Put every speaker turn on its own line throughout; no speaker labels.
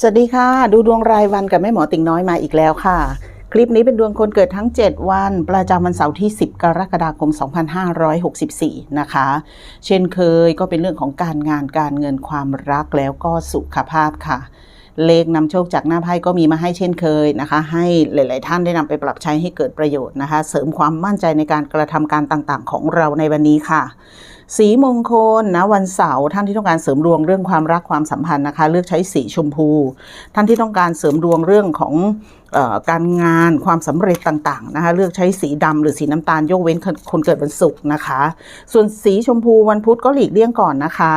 สวัสดีค่ะ ดูดวงรายวันกับแม่หมอติ่งน้อยมาอีกแล้วค่ะ คลิปนี้เป็นดวงคนเกิดทั้ง 7 วัน ประจำวันเสาร์ที่ 10 กรกฎาคม 2564 นะคะ เช่นเคยก็เป็นเรื่องของการงานการเงินความรักแล้วก็สุขภาพค่ะ เลขนำโชคจากหน้าไพ่ก็มีมาให้เช่นเคยนะคะ ให้หลาย ๆ ท่านได้นำไปปรับใช้ให้เกิดประโยชน์นะคะ เสริมความมั่นใจในการกระทำการต่าง ๆ ของเราในวันนี้ค่ะ สีมงคลนะวันเสาร์ท่านที่ต้องการเสริมดวงเรื่องความรักความสัมพันธ์นะคะ เลือกใช้สีชมพู ท่านที่ต้องการเสริมดวงเรื่องของออการงานความสำเร็จต่างๆนะคะเลือกใช้สีดำหรือสีน้ำตาลยกเว้นคนคนเกิดวันศุกร์นะคะ ส่วนสีชมพูวันพุธก็หลีกเลี่ยงก่อนนะคะ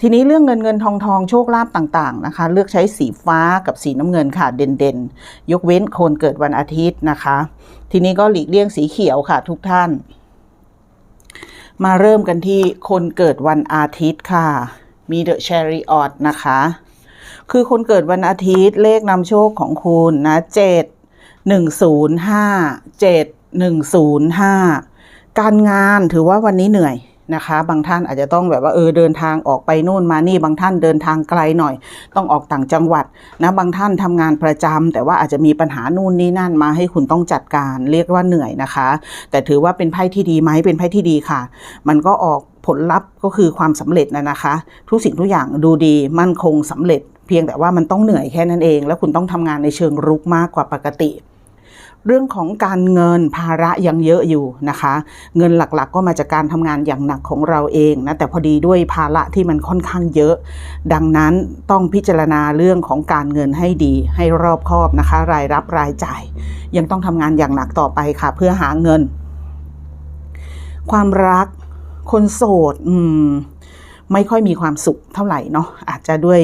ทีนี้เรื่องเงินเงินทองทองโชคลาภต่างๆนะคะ เลือกใช้สีฟ้ากับสีน้ำเงินค่ะเด่นๆ ยกเว้นคนเกิดวันอาทิตย์นะคะ ทีนี้ก็หลีกเลี่ยงสีเขียวค่ะทุกท่าน มาเริ่มกันที่คนเกิดวันอาทิตย์ค่ะ มีเดอะเชอริออตนะคะ คือคนเกิดวันอาทิตย์เลขนำโชคของคุณนะเจ็ดหนึ่งศูนย์ห้าเจ็ดหนึ่งศูนย์ห้าการงานถือว่าวันนี้เหนื่อย นะคะ บางท่านอาจจะต้องแบบว่าเออเดินทางออกไปนู่นมานี่ บางท่านเดินทางไกลหน่อย ต้องออกต่างจังหวัดนะบางท่านทำงานประจำแต่ว่าอาจจะมีปัญหานู่นนี่นั่นมาให้คุณต้องจัดการเรียกว่าเหนื่อยนะคะ แต่ถือว่าเป็นไพ่ที่ดีไหมเป็นไพ่ที่ดีค่ะ มันก็ออกผลลัพธ์ก็คือความสำเร็จนะนะคะ ทุกสิ่งทุกอย่างดูดีมั่นคงสำเร็จ เพียงแต่ว่ามันต้องเหนื่อยแค่นั้นเอง แล้วคุณต้องทำงานในเชิงรุกมากกว่าปกติ เรื่องของการเงินภาระยังเยอะอยู่นะคะ เงินหลักๆ ก็มาจากการทำงานอย่างหนักของเราเองนะแต่พอดีด้วยภาระที่มันค่อนข้างเยอะ ดังนั้นต้องพิจารณาเรื่องของการเงินให้ดีให้รอบคอบนะคะ รายรับรายจ่าย ยังต้องทำงานอย่างหนักต่อไปค่ะ เพื่อหาเงิน ความรักคนโสด อืม ไม่ค่อยมีความสุขเท่าไหร่เนาะอาจจะด้วย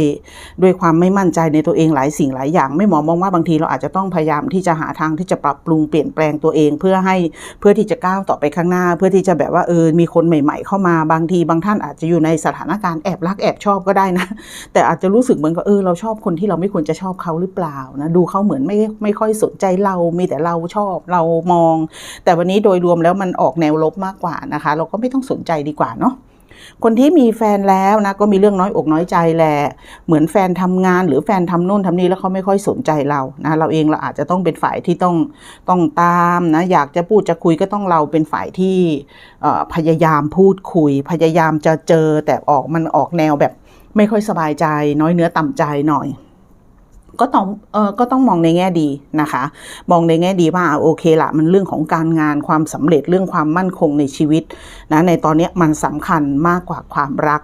ด้วยความไม่มั่นใจในตัวเองหลายสิ่งหลายอย่าง ไม่หมอมองว่าบางทีเราอาจจะต้องพยายามที่จะหาทางที่จะปรับปรุงเปลี่ยนแปลงตัวเอง เพื่อให้เพื่อที่จะก้าวต่อไปข้างหน้า เพื่อที่จะแบบว่าเออมีคนใหม่ ๆ เข้ามาบางทีบางท่านอาจจะอยู่ในสถานการณ์แอบรักแอบชอบก็ได้นะ แต่อาจจะรู้สึกเหมือนกับเออเราชอบคนที่เราไม่ควรจะชอบเขาหรือเปล่านะดูเขาเหมือนไม่ไม่ค่อยสนใจเรามีแต่เราชอบเรามอง แต่วันนี้โดยรวมแล้วมันออกแนวลบมากกว่านะคะ เราก็ไม่ต้องสนใจดีกว่าเนาะ คนที่มีแฟนแล้วนะก็มีเรื่องน้อยอกน้อยใจแหละเหมือนแฟนทำงานหรือแฟนทำนู่นทำนี่แล้วเขาไม่ค่อยสนใจเรานะเราเองเราอาจจะต้องเป็นฝ่ายที่ต้องต้องตามนะอยากจะพูดจะคุยก็ต้องเราเป็นฝ่ายที่พยายามพูดคุย พยายามจะเจอแต่ออกมันออกแนวแบบไม่ค่อยสบายใจ น้อยเนื้อต่ำใจหน่อย ก็ต้องเออก็ต้องมองในแง่ดีนะคะ มองในแง่ดีว่าโอเคละมันเรื่องของการงานความสำเร็จเรื่องความมั่นคงในชีวิตนะในตอนนี้มันสำคัญมากกว่าความรัก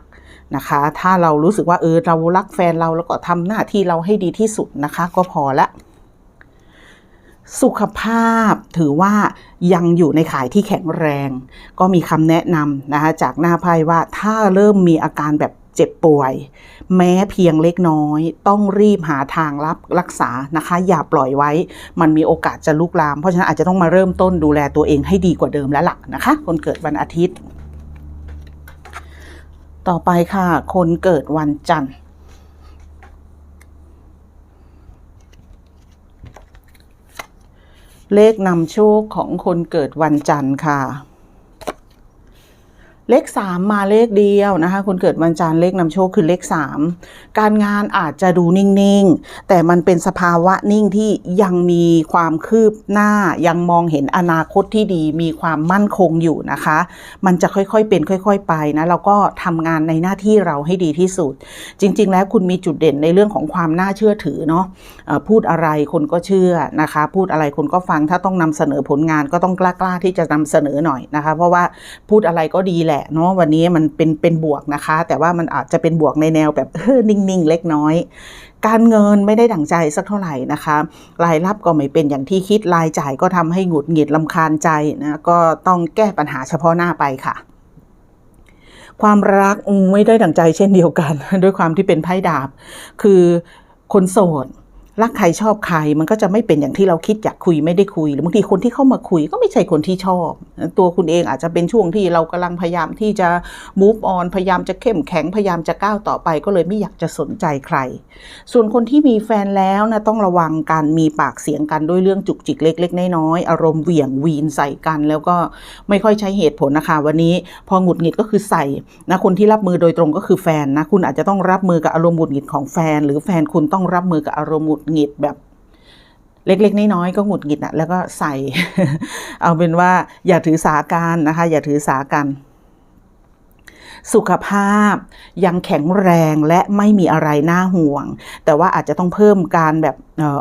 นะคะ ถ้าเรารู้สึกว่าเออเรารักแฟนเราแล้วก็ทำหน้าที่เราให้ดีที่สุดนะคะ ก็พอละสุขภาพถือว่ายังอยู่ในข่ายที่แข็งแรง ก็มีคำแนะนำนะคะจากหน้าไพ่ว่าถ้าเริ่มมีอาการแบบ เจ็บป่วย แม้เพียงเล็กน้อย ต้องรีบหาทางรับรักษานะคะ อย่าปล่อยไว้ มันมีโอกาสจะลุกลาม เพราะฉะนั้นอาจจะต้องมาเริ่มต้นดูแลตัวเองให้ดีกว่าเดิมแล้วล่ะนะคะ คนเกิดวันอาทิตย์ ต่อไปค่ะ คนเกิดวันจันทร์เลขนำโชคของคนเกิดวันจันทร์ค่ะ เลขสามมาเลขเดียวนะคะ คนเกิดวันจันทร์เลขนำโชคคือเลขสามการงานอาจจะดูนิ่งๆ แต่มันเป็นสภาวะนิ่งที่ยังมีความคืบหน้ายังมองเห็นอนาคตที่ดี มีความมั่นคงอยู่นะคะ มันจะค่อยๆเป็นค่อย ๆ ไปนะเราก็ทำงานในหน้าที่เราให้ดีที่สุด จริง ๆ แล้วคุณมีจุดเด่นในเรื่องของความน่าเชื่อถือเนาะพูดอะไรคนก็เชื่อนะคะ พูดอะไรคนก็ฟังถ้าต้องนำเสนอผลงานก็ต้องกล้าๆที่จะนำเสนอหน่อยนะคะ เพราะว่าพูดอะไรก็ดีแหละเนาะวันนี้มันเป็นเป็นบวกนะคะ แต่ว่ามันอาจจะเป็นบวกในแนวแบบเออนิ่งๆ เล็กน้อย การเงินไม่ได้ดั่งใจสักเท่าไหร่นะคะ รายรับก็ไม่เป็นอย่างที่คิดรายจ่ายก็ทำให้หงุดหงิดลำคาญใจนะก็ต้องแก้ปัญหาเฉพาะหน้าไปค่ะความรักอืมไม่ได้ดั่งใจเช่นเดียวกัน ด้วยความที่เป็นไพ่ดาบ คือคนโสด รักใครชอบใครมันก็จะไม่เป็นอย่างที่เราคิดอยากคุยไม่ได้คุย หรือบางทีคนที่เข้ามาคุยก็ไม่ใช่คนที่ชอบ ตัวคุณเองอาจจะเป็นช่วงที่เรากำลังพยายามที่จะ move on พยายามจะเข้มแข็งพยายามจะก้าวต่อไป ก็เลยไม่อยากจะสนใจใคร ส่วนคนที่มีแฟนแล้วนะต้องระวังการมีปากเสียงกันด้วยเรื่องจุกจิกเล็กๆน้อยๆอารมณ์เหวี่ยงวีนใส่กัน แล้วก็ไม่ค่อยใช้เหตุผลนะคะ วันนี้พอหงุดหงิดก็คือใส่นะคนที่รับมือโดยตรงก็คือแฟนนะคุณอาจจะต้องรับมือกับอารมณ์หงุดหงิดของแฟน หรือแฟนคุณต้องรับมือกับอารมณ์หงุดหงิดแบบเล็ก ๆ น้อยๆก็หงุดหงิดนะแล้วก็ใส่ เอาเป็นว่าอย่าถือสากันนะคะ อย่าถือสากันสุขภาพยังแข็งแรงและไม่มีอะไรน่าห่วง แต่ว่าอาจจะต้องเพิ่มการแบบ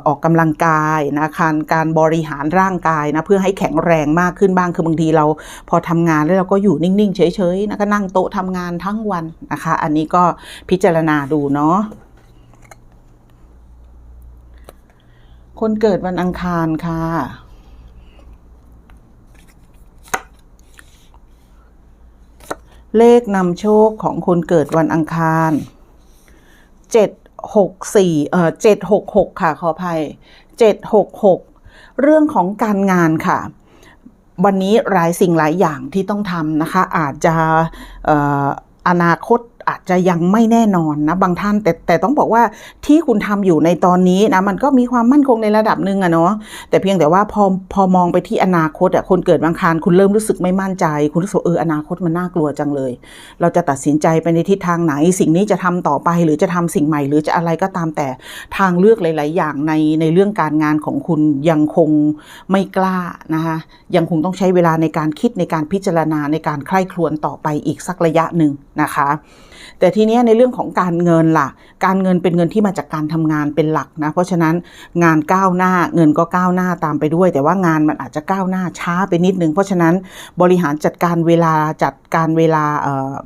ออกกำลังกายนะการการบริหารร่างกายนะเพื่อให้แข็งแรงมากขึ้นบ้างคือบางทีเราพอทำงานแล้วเราก็อยู่นิ่ง ๆ เฉยๆนะก็นั่งโต๊ะทำงานทั้งวันนะคะ อันนี้ก็พิจารณาดูเนาะ คนเกิดวันอังคารค่ะ เลขนำโชคของคนเกิดวันอังคารเจ็ดหกสี่เอ่อเจ็ดหกหกค่ะขออภัยเจ็ดหกหกเรื่องของการงานค่ะ วันนี้หลายสิ่งหลายอย่างที่ต้องทำนะคะ อาจจะอออนาคต อาจจะยังไม่แน่นอนนะบางท่านแต่แต่ต้องบอกว่าที่คุณทำอยู่ในตอนนี้นะมันก็มีความมั่นคงในระดับหนึ่งอะเนาะแต่เพียงแต่ว่าพอพอมองไปที่อนาคตอะคนเกิดบางคารคุณเริ่มรู้สึกไม่มั่นใจ คุณรู้สึกเอออนาคตมันน่ากลัวจังเลย เราจะตัดสินใจไปในทิศทางไหน สิ่งนี้จะทำต่อไปหรือจะทำสิ่งใหม่ หรือจะอะไรก็ตามแต่ทางเลือกหลาย ๆ อย่างในในเรื่องการงานของคุณยังคงไม่กล้านะคะยังคงต้องใช้เวลาในการคิดในการพิจารณาในการใคร่ครวญต่อไปอีกสักระยะหนึ่งนะคะ แต่ทีนี้ในเรื่องของการเงินล่ะ การเงินเป็นเงินที่มาจากการทำงานเป็นหลักนะ เพราะฉะนั้นงานก้าวหน้าเงินก็ก้าวหน้าตามไปด้วย แต่ว่างานมันอาจจะก้าวหน้าช้าไปนิดนึง เพราะฉะนั้นบริหารจัดการเวลาจัดการเวลาเ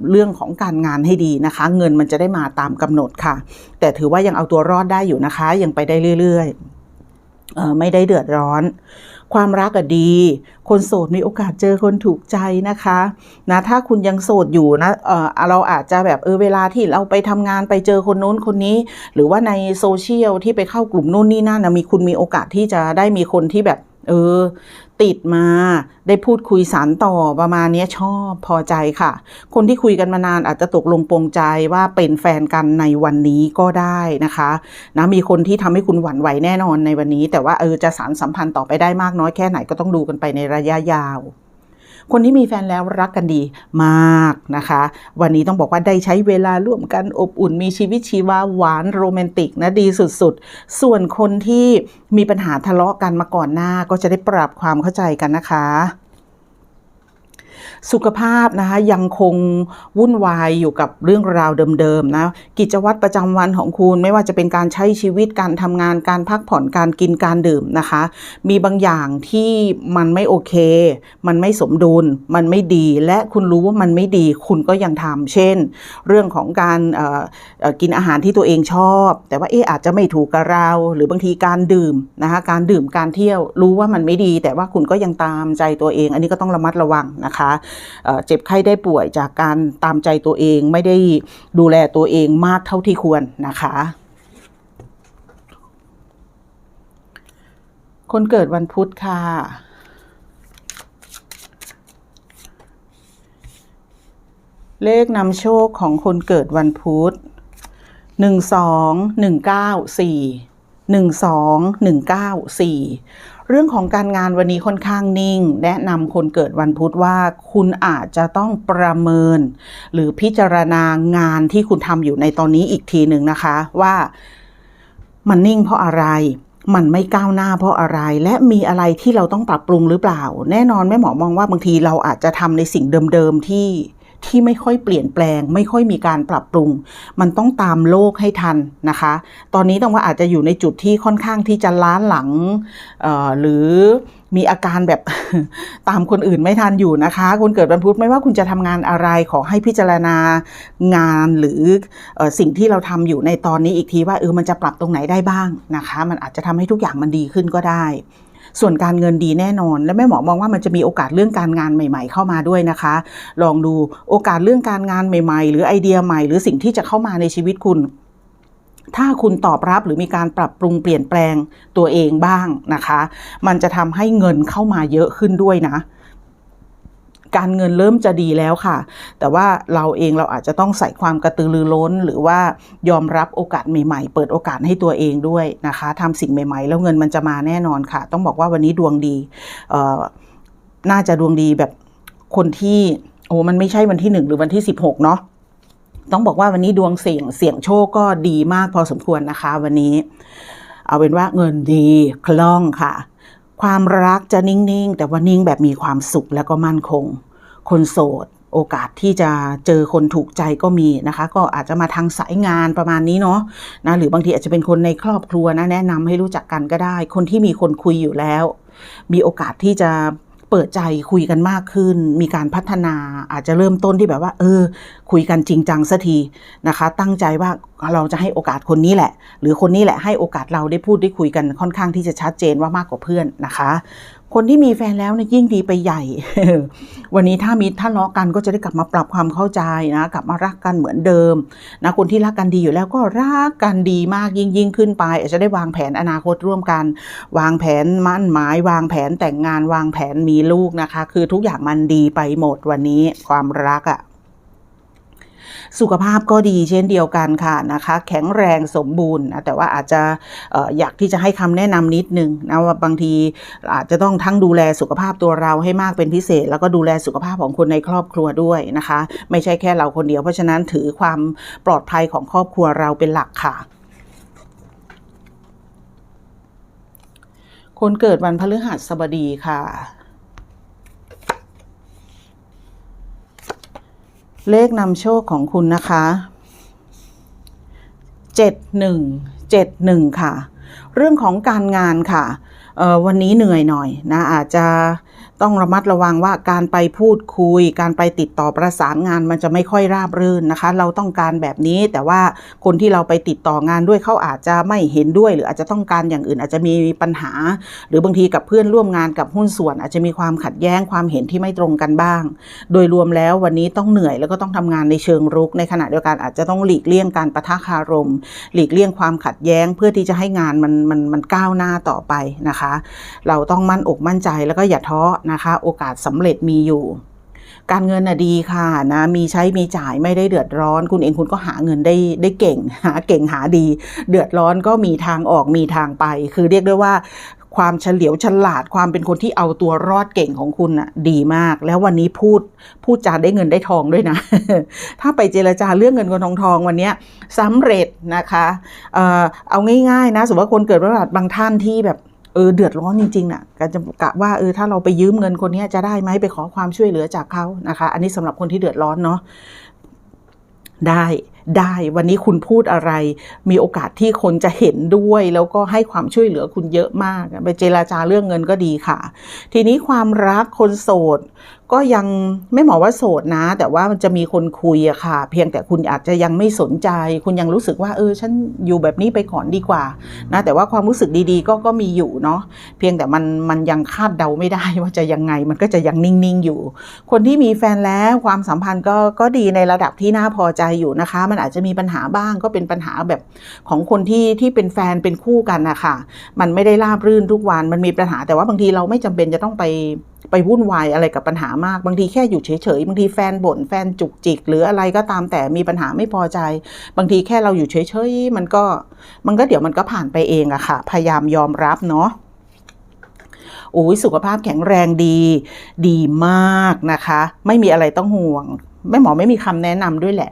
เรื่องของการงานให้ดีนะคะ เงินมันจะได้มาตามกำหนดค่ะ แต่ถือว่ายังเอาตัวรอดได้อยู่นะคะ ยังไปได้เรื่อยๆออไม่ได้เดือดร้อน ความรักอะดี คนโสดมีโอกาสเจอคนถูกใจนะคะนะถ้าคุณยังโสดอยู่นะเออเราอาจจะแบบเออเวลาที่เราไปทำงานไปเจอคนนู้นคนนี้ หรือว่าในโซเชียลที่ไปเข้ากลุ่มนู่นนี่นั่นนะมีคุณมีโอกาสที่จะได้มีคนที่แบบ เออ ติดมาได้พูดคุยสารต่อประมาณนี้ชอบพอใจค่ะ คนที่คุยกันมานานอาจจะตกลงปรงใจว่าเป็นแฟนกันในวันนี้ก็ได้นะคะนะมีคนที่ทำให้คุณหวั่นไหวแน่นอนในวันนี้ แต่ว่าเออจะสารสัมพันธ์ต่อไปได้มากน้อยแค่ไหนก็ต้องดูกันไปในระยะยาว คนที่มีแฟนแล้วรักกันดีมากนะคะ วันนี้ต้องบอกว่าได้ใช้เวลาร่วมกันอบอุ่นมีชีวิตชีวาหวานโรแมนติกนะดีสุดๆ ส่วนคนที่มีปัญหาทะเลาะกันมาก่อนหน้าก็จะได้ปรับความเข้าใจกันนะคะ สุขภาพนะคะยังคงวุ่นวายอยู่กับเรื่องราวเดิมๆนะกิจวัตรประจำวันของคุณไม่ว่าจะเป็นการใช้ชีวิตการทำงานการพักผ่อนการกินการดื่มนะคะ มีบางอย่างที่มันไม่โอเค มันไม่สมดุล มันไม่ดี และคุณรู้ว่ามันไม่ดีคุณก็ยังทำเช่น เรื่องของการกินอาหารที่ตัวเองชอบ แต่ว่าเอ๊อาจจะไม่ถูกกับเรา หรือบางทีการดื่มนะคะการดื่มการเที่ยวรู้ว่ามันไม่ดี แต่ว่าคุณก็ยังตามใจตัวเอง อันนี้ก็ต้องระมัดระวังนะคะเเจ็บไข้ได้ป่วยจากการตามใจตัวเองไม่ได้ดูแลตัวเองมากเท่าที่ควรนะคะคนเกิดวันพุธค่ะ เลขนำโชคของคนเกิดวันพุธ หนึ่งสอง หนึ่งเก้า สี่ หนึ่งสอง หนึ่งเก้า สี่ เรื่องของการงานวันนี้ค่อนข้างนิ่ง แนะนำคนเกิดวันพุธว่าคุณอาจจะต้องประเมิน หรือพิจารณางานที่คุณทำอยู่ในตอนนี้อีกทีหนึ่งนะคะ ว่ามันนิ่งเพราะอะไรมันไม่ก้าวหน้าเพราะอะไร และมีอะไรที่เราต้องปรับปรุงหรือเปล่า แน่นอนแม่หมอมองว่าบางทีเราอาจจะทำในสิ่งเดิมๆที่ ที่ไม่ค่อยเปลี่ยนแปลง ไม่ค่อยมีการปรับปรุง มันต้องตามโลกให้ทันนะคะ ตอนนี้ต้องว่าอาจจะอยู่ในจุดที่ค่อนข้างที่จะล้าหลังหรือมีอาการแบบตามคนอื่นไม่ทันอยู่นะคะคนเกิดวันพุธไม่ว่าคุณจะทำงานอะไรขอให้พิจารณางานหรือออสิ่งที่เราทำอยู่ในตอนนี้อีกทีว่าเออมันจะปรับตรงไหนได้บ้างนะคะ มันอาจจะทำให้ทุกอย่างมันดีขึ้นก็ได้ ส่วนการเงินดีแน่นอน และแม่หมอมองว่ามันจะมีโอกาสเรื่องการงานใหม่ ๆ เข้ามาด้วยนะคะ ลองดูโอกาสเรื่องการงานใหม่ ๆ หรือไอเดียใหม่ หรือสิ่งที่จะเข้ามาในชีวิตคุณถ้าคุณตอบรับหรือมีการปรับปรุงเปลี่ยนแปลงตัวเองบ้างนะคะ มันจะทำให้เงินเข้ามาเยอะขึ้นด้วยนะ การเงินเริ่มจะดีแล้วค่ะ แต่ว่าเราเองเราอาจจะต้องใส่ความกระตือรือร้น หรือว่ายอมรับโอกาสใหม่ ๆ เปิดโอกาสให้ตัวเองด้วยนะคะทำสิ่งใหม่ ๆ แล้วเงินมันจะมาแน่นอนค่ะ ต้องบอกว่าวันนี้ดวงดีเอ่อน่าจะดวงดีแบบคนที่โอ้มันไม่ใช่วันที่หนึ่งหรือวันที่สิบหกเนาะต้องบอกว่าวันนี้ดวงเสี่ยงเสี่ยงโชคก็ดีมากพอสมควรนะคะ วันนี้ เอาเป็นว่าเงินดีคล่องค่ะ ความรักจะนิ่งๆ แต่ว่านิ่งแบบมีความสุขแล้วก็มั่นคง คนโสด โอกาสที่จะเจอคนถูกใจก็มีนะคะ ก็อาจจะมาทางสายงานประมาณนี้เนาะนะหรือบางทีอาจจะเป็นคนในครอบครัวนะแนะนำให้รู้จักกันก็ได้ คนที่มีคนคุยอยู่แล้ว มีโอกาสที่จะ ปิดใจคุยกันมากขึ้น มีการพัฒนาอาจจะเริ่มต้นที่แบบว่า เออ คุยกันจริงจังสักทีนะคะ ตั้งใจว่าเราจะให้โอกาสคนนี้แหละ หรือคนนี้แหละให้โอกาสเราได้พูดได้คุยกันค่อนข้างที่จะชัดเจนว่ามากกว่าเพื่อนนะคะ คนที่มีแฟนแล้วเนี่ยยิ่งดีไปใหญ่ วันนี้ถ้ามีถ้าเลาะกันก็จะได้กลับมาปรับความเข้าใจนะ กลับมารักกันเหมือนเดิมนะคนที่รักกันดีอยู่แล้วก็รักกันดีมากยิ่งยิ่งขึ้นไป อาจจะได้วางแผนอนาคตร่วมกัน วางแผนมั่นหมาย วางแผนแต่งงานวางแผนมีลูกนะคะ คือทุกอย่างมันดีไปหมดวันนี้ความรักอะ่ะ สุขภาพก็ดีเช่นเดียวกันค่ะนะคะ แข็งแรงสมบูรณ์นะแต่ว่าอาจจะอออยากที่จะให้คำแนะนำนิดนึงนะว่าบางทีอาจจะต้องทั้งดูแลสุขภาพตัวเราให้มากเป็นพิเศษ แล้วก็ดูแลสุขภาพของคนในครอบครัวด้วยนะคะ ไม่ใช่แค่เราคนเดียวเพราะฉะนั้นถือความปลอดภัยของครอบครัวเราเป็นหลักค่ะคนเกิดวันพฤหัสบดีค่ะ เลขนำโชคของคุณนะคะเจ็ดหนึ่งเจ็ดหนึ่งค่ะ เรื่องของการงานค่ะวันนี้เหนื่อยหน่อยนะอาจจะต้องระมัดระวังว่าการไปพูดคุย การไปติดต่อประสานงานมันจะไม่ค่อยราบรื่นนะคะ เราต้องการแบบนี้แต่ว่าคนที่เราไปติดต่องานด้วยเขาอาจจะไม่เห็นด้วย หรืออาจจะต้องการอย่างอื่นอาจจะมีปัญหา หรือบางทีกับเพื่อนร่วมงานกับหุ้นส่วน อาจจะมีความขัดแย้งความเห็นที่ไม่ตรงกันบ้าง โดยรวมแล้ววันนี้ต้องเหนื่อยแล้วก็ต้องทำงานในเชิงรุก ในขณะเดียวกันอาจจะต้องหลีกเลี่ยงการประทะคารม หลีกเลี่ยงความขัดแย้งเพื่อที่จะให้งานมันมันมันก้าวหน้าต่อไปนะคะ เราต้องมั่นอกมั่นใจแล้วก็อย่าท้อนะคะ โอกาสสำเร็จมีอยู่ การเงินน่ะดีค่ะนะมีใช้มีจ่ายไม่ได้เดือดร้อน คุณเองคุณก็หาเงินได้ได้เก่ง หาเก่งหาดี เดือดร้อนก็มีทางออกมีทางไป คือเรียกได้ว่า ความเฉลียวฉลาดความเป็นคนที่เอาตัวรอดเก่งของคุณน่ะดีมาก แล้ววันนี้พูดพูดจาได้เงินได้ทองด้วยนะ ถ้าไปเจรจาเรื่องเงินเงินทองทองวันนี้ยสำเร็จนะคะเอ่อเอาง่ายๆนะสมมติว่าคนเกิดวันพฤหัสบางท่านที่แบบเออเดือดร้อนจริงๆน่ะก็จะกะว่าเออถ้าเราไปยืมเงินคนนี้จะได้ไหมไปขอความช่วยเหลือจากเขานะคะ อันนี้สำหรับคนที่เดือดร้อนเนาะได้ ได้วันนี้คุณพูดอะไร มีโอกาสที่คนจะเห็นด้วย แล้วก็ให้ความช่วยเหลือคุณเยอะมาก ไปเจราจาเรื่องเงินก็ดีค่ะ ทีนี้ความรักคนโสดก็ยังไม่หมอว่าโสดนะ แต่ว่ามันจะมีคนคุยอะค่ะ เพียงแต่คุณอาจจะยังไม่สนใจ คุณยังรู้สึกว่าเออฉันอยู่แบบนี้ไปก่อนดีกว่านะแต่ว่าความรู้สึกดีๆ ก็ก็มีอยู่เนาะเพียงแต่มันมันยังคาดเดาไม่ได้ว่าจะยังไงมันก็จะยังนิ่งๆอยู่ คนที่มีแฟนแล้วความสัมพันธ์ก็ก็ดีในระดับที่น่าพอใจอยู่นะคะ มันอาจจะมีปัญหาบ้างก็เป็นปัญหาแบบของคนที่ที่เป็นแฟนเป็นคู่กันนะคะมันไม่ได้ราบรื่นทุกวันมันมีปัญหาแต่ว่าบางทีเราไม่จำเป็นจะต้องไป ไปวุ่นวายอะไรกับปัญหามากบางทีแค่อยู่เฉยๆบางทีแฟนบ่นแฟนจุกจิก หรืออะไรก็ตามแต่มีปัญหาไม่พอใจ บางทีแค่เราอยู่เฉยๆมันก็มันก็เดี๋ยวมันก็ผ่านไปเองอะค่ะ พยายามยอมรับเนาะโอ้ยสุขภาพแข็งแรงดี ดีมากนะคะ ไม่มีอะไรต้องห่วงไม่หมอไม่มีคำแนะนำด้วยแหละ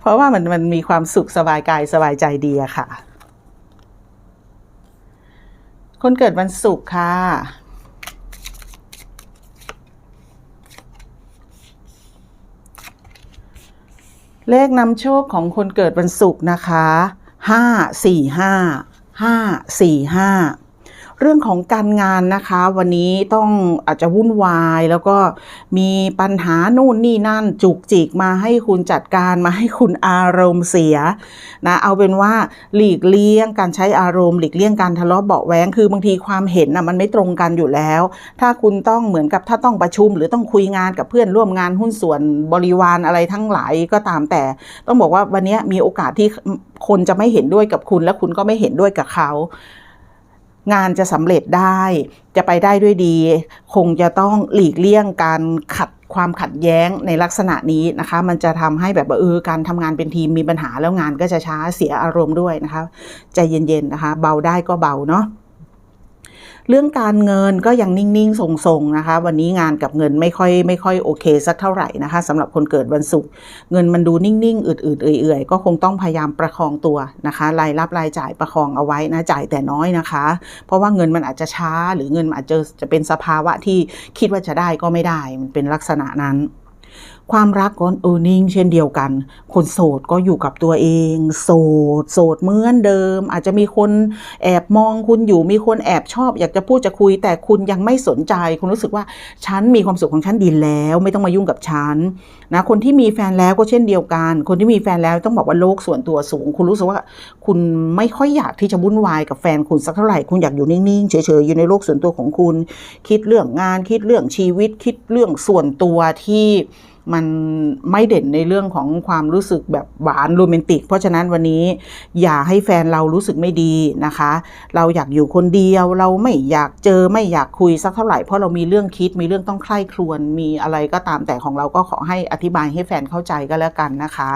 เพราะว่ามันมันมีความสุขสบายกายสบายใจดีอะค่ะ คนเกิดวันศุกร์ค่ะ เลขนำโชคของคนเกิดวันศุกร์นะคะห้าสี่ห้าห้าสี่ห้า เรื่องของการงานนะคะ วันนี้ต้องอาจจะวุ่นวาย แล้วก็มีปัญหานู่นนี่นั่นจุกจิกมาให้คุณจัดการมาให้คุณอารมณ์เสียนะเอาเป็นว่าหลีกเลี่ยงการใช้อารมณ์หลีกเลี่ยงการทะเลาะเบาะแว้งคือบางทีความเห็นนะมันไม่ตรงกันอยู่แล้ว ถ้าคุณต้องเหมือนกับถ้าต้องประชุม หรือต้องคุยงานกับเพื่อนร่วมงานหุ้นส่วนบริวารอะไรทั้งหลายก็ตามแต่ ต้องบอกว่าวันนี้มีโอกาสที่คนจะไม่เห็นด้วยกับคุณและคุณก็ไม่เห็นด้วยกับเขา งานจะสำเร็จได้ จะไปได้ด้วยดี คงจะต้องหลีกเลี่ยงการขัดความขัดแย้งในลักษณะนี้นะคะ มันจะทำให้แบบเออการทำงานเป็นทีมมีปัญหาแล้วงานก็จะช้าเสียอารมณ์ด้วยนะคะ ใจเย็นๆนะคะ เบาได้ก็เบาเนาะ เรื่องการเงินก็ยังนิ่ง ๆ ทรงๆนะคะ วันนี้งานกับเงินไม่ค่อยไม่ค่อยโอเคสักเท่าไหร่นะคะสำหรับคนเกิดวันศุกร์เงินมันดูนิ่ง ๆ อืดๆเอื่อยๆ ก็คงต้องพยายามประคองตัวนะคะรายรับรายจ่ายประคองเอาไว้นะจ่ายแต่น้อยนะคะ เพราะว่าเงินมันอาจจะช้าหรือเงินอาจจะจะเป็นสภาวะที่คิดว่าจะได้ก็ไม่ได้มันเป็นลักษณะนั้น ความรักก็เออนิ่งเช่นเดียวกัน คนโสดก็อยู่กับตัวเอง โสด โสดเหมือนเดิม อาจจะมีคนแอบมองคุณอยู่ มีคนแอบชอบ อยากจะพูดจะคุย แต่คุณยังไม่สนใจ คุณรู้สึกว่าฉันมีความสุขของฉันดีแล้ว ไม่ต้องมายุ่งกับฉันนะคนที่มีแฟนแล้วก็เช่นเดียวกัน คนที่มีแฟนแล้วต้องบอกว่าโลกส่วนตัวสูง คุณรู้สึกว่าคุณไม่ค่อยอยากที่จะวุ่นวายกับแฟนคุณสักเท่าไหร่ คุณอยากอยู่นิ่งๆเฉยๆอยู่ในโลกส่วนตัวของคุณ คิดเรื่องงาน คิดเรื่องชีวิต คิดเรื่องส่วนตัวที่ มันไม่เด่นในเรื่องของความรู้สึกแบบหวานโรแมนติก เพราะฉะนั้นวันนี้อย่าให้แฟนเรารู้สึกไม่ดีนะคะ เราอยากอยู่คนเดียวเราไม่อยากเจอไม่อยากคุยสักเท่าไหร่เพราะเรามีเรื่องคิดมีเรื่องต้องใคร่ครวญมีอะไรก็ตามแต่ของเราก็ขอให้อธิบายให้แฟนเข้าใจก็แล้วกันนะคะ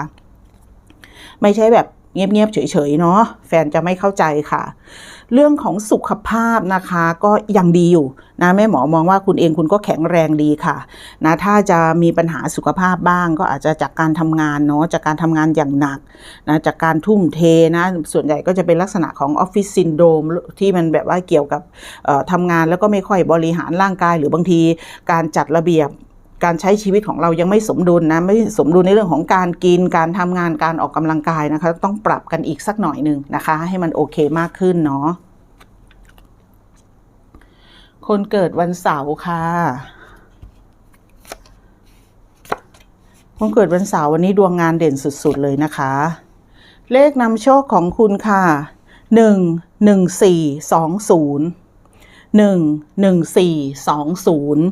ไม่ใช่แบบเงียบๆเฉยๆเนาะแฟนจะไม่เข้าใจค่ะ เรื่องของสุขภาพนะคะก็ยังดีอยู่นะแม่หมอมองว่าคุณเองคุณก็แข็งแรงดีค่ะนะถ้าจะมีปัญหาสุขภาพบ้าง ก็อาจจะจากการทำงานเนาะจากการทำงานอย่างหนักนะจากการทุ่มเทนะส่วนใหญ่ก็จะเป็นลักษณะของออฟฟิศซินโดรมที่มันแบบว่าเกี่ยวกับเอ่อทำงานแล้วก็ไม่ค่อยบริหารร่างกาย หรือบางทีการจัดระเบียบ การใช้ชีวิตของเรายังไม่สมดุลนะไม่สมดุลในเรื่องของการกินการทำงานการออกกำลังกายนะคะ ต้องปรับกันอีกสักหน่อยหนึ่งนะคะ ให้มันโอเคมากขึ้นเนาะคนเกิดวันเสาร์ค่ะคนเกิดวันเสาร์วันนี้ดวงงานเด่นสุด ๆ เลยนะคะ เลขนำโชคของคุณค่ะหนึ่งหนึ่งสี่สองศูนย์หนึ่งหนึ่งสี่สองศูนย์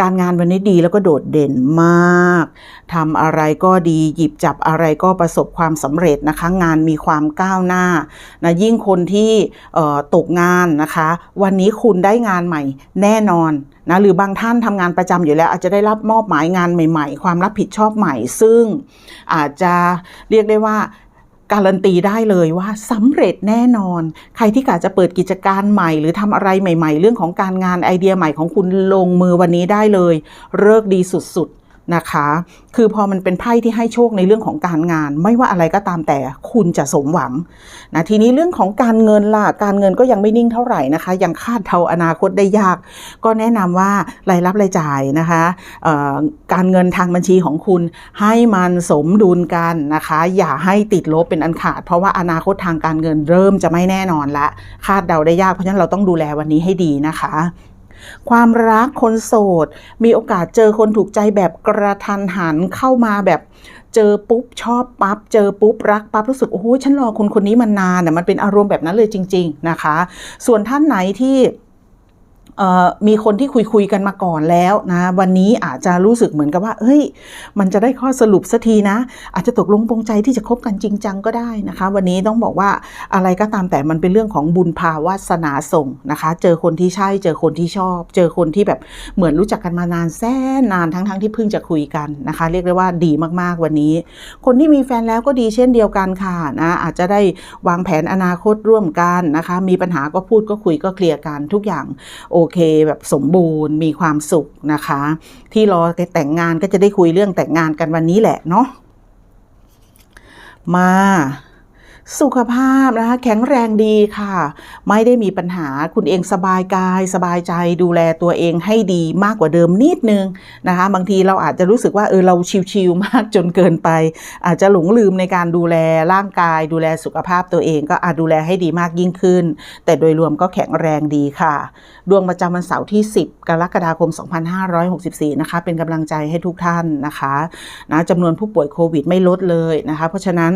การงานวันนี้ดีแล้วก็โดดเด่นมากทำอะไรก็ดีหยิบจับอะไรก็ประสบความสำเร็จนะคะงานมีความก้าวหน้านะยิ่งคนที่ตกงานนะคะ วันนี้คุณได้งานใหม่แน่นอนนะหรือบางท่านทำงานประจำอยู่แล้ว อาจจะได้รับมอบหมายงานใหม่ ๆ ความรับผิดชอบใหม่ ซึ่งอาจจะเรียกได้ว่า การันตีได้เลยว่าสำเร็จแน่นอน ใครที่กะจะเปิดกิจการใหม่ หรือทำอะไรใหม่ ๆ เรื่องของการงานไอเดียใหม่ของคุณลงมือวันนี้ได้เลยเลิกดีสุดๆ นะคะ คือพอมันเป็นไพ่ที่ให้โชคในเรื่องของการงาน ไม่ว่าอะไรก็ตามแต่คุณจะสมหวังนะทีนี้เรื่องของการเงินล่ะการเงินก็ยังไม่นิ่งเท่าไหร่นะคะ ยังคาดเดาอนาคตได้ยาก ก็แนะนำว่ารายรับรายจ่ายนะคะการเงินทางบัญชีของคุณให้มันสมดุลกันนะคะ อย่าให้ติดลบเป็นอันขาด เพราะว่าอนาคตทางการเงินเริ่มจะไม่แน่นอนละคาดเดาได้ยากเพราะฉะนั้นเราต้องดูแลวันนี้ให้ดีนะคะ ความรักคนโสด มีโอกาสเจอคนถูกใจแบบกระทันหันเข้ามาแบบเจอปุ๊บชอบปั๊บเจอปุ๊บรักปั๊บรู้สึกโอ้โหฉันรอคนคนนี้มานานน่ะมันเป็นอารมณ์แบบนั้นเลยจริง ๆนะคะ ส่วนท่านไหนที่ มีคนที่คุยคุยกันมาก่อนแล้วนะวันนี้อาจจะรู้สึกเหมือนกับว่าเฮ้ยมันจะได้ข้อสรุปสักทีนะ อาจจะตกลงปรงใจที่จะคบกันจริงจังก็ได้นะคะ วันนี้ต้องบอกว่าอะไรก็ตามแต่มันเป็นเรื่องของบุญภาวาสนาส่งนะคะ เจอคนที่ใช่เจอคนที่ชอบ เจอคนที่แบบเหมือนรู้จักกันมานานแสนนานทั้งๆทที่เพิ่งจะคุยกันนะคะ เรียกได้ว่าดีมากๆวันนี้ คนที่มีแฟนแล้วก็ดีเช่นเดียวกันค่ะนะอาจจะได้วางแผนอนาคตร่วมกันนะคะ มีปัญหาก็พูดก็คุยก็เคลียร์กันทุกอย่างโอเคแบบสมบูรณ์มีความสุขนะคะ ที่รอแต่งงานก็จะได้คุยเรื่องแต่งงานกันวันนี้แหละเนาะมา สุขภาพนะคะแข็งแรงดีค่ะ ไม่ได้มีปัญหาคุณเองสบายกาย สบายใจดูแลตัวเองให้ดีมากกว่าเดิมนิดนึงนะคะ บางทีเราอาจจะรู้สึกว่าเออเราชิวๆมากจนเกินไป อาจจะหลงลืมในการดูแลร่างกาย ดูแลสุขภาพตัวเองก็อาจดูแลให้ดีมากยิ่งขึ้น แต่โดยรวมก็แข็งแรงดีค่ะ ดวงประจำวันเสาร์ที่ 10 กรกฎาคม 2564 นะคะ เป็นกำลังใจให้ทุกท่านนะคะนะจำนวนผู้ป่วยโควิดไม่ลดเลยนะคะ เพราะฉะนั้น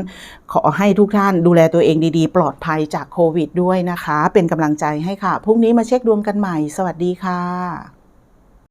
ขอให้ทุกท่านดูแลตัวเองดีๆ ปลอดภัยจากโควิดด้วยนะคะ เป็นกำลังใจให้ค่ะ พรุ่งนี้มาเช็คดวงกันใหม่ สวัสดีค่ะ